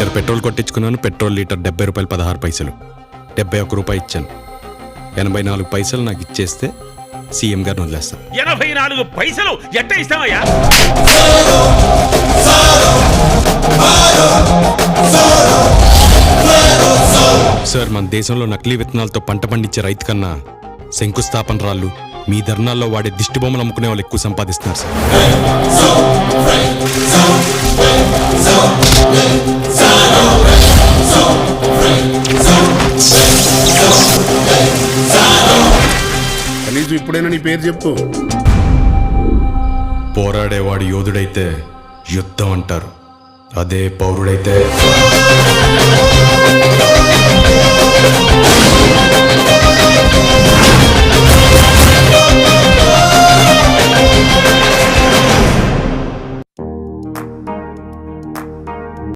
Litre petrol కొట్టించుకున్నాను. Petrol litre డెబ్బై రూపాయలు పదహారు పైసలు. డెబ్బై ఒక్క రూపాయి ఇచ్చాను. ఎనభై నాలుగు పైసలు నాకు ఇచ్చేస్తే సీఎం గారిని వదిలేస్తాను ఎనభై నాలుగు పైసలు ఎట్ట ఇస్తావయ్యా? సార్ మన దేశంలో నకిలీ విత్తనాలతో పంట పండించే రైతు కన్నా శంకుస్థాపన రాళ్ళు మీ ధర్నాల్లో వాడే దిష్టి బొమ్మలు అమ్ముకునే వాళ్ళు ఎక్కువ సంపాదిస్తున్నారు సార్. కనీసం ఇప్పుడైనా నీ పేరు చెప్పు. పోరాడేవాడు యోధుడైతే యుద్ధం అంటారు. అదే పౌరుడైతే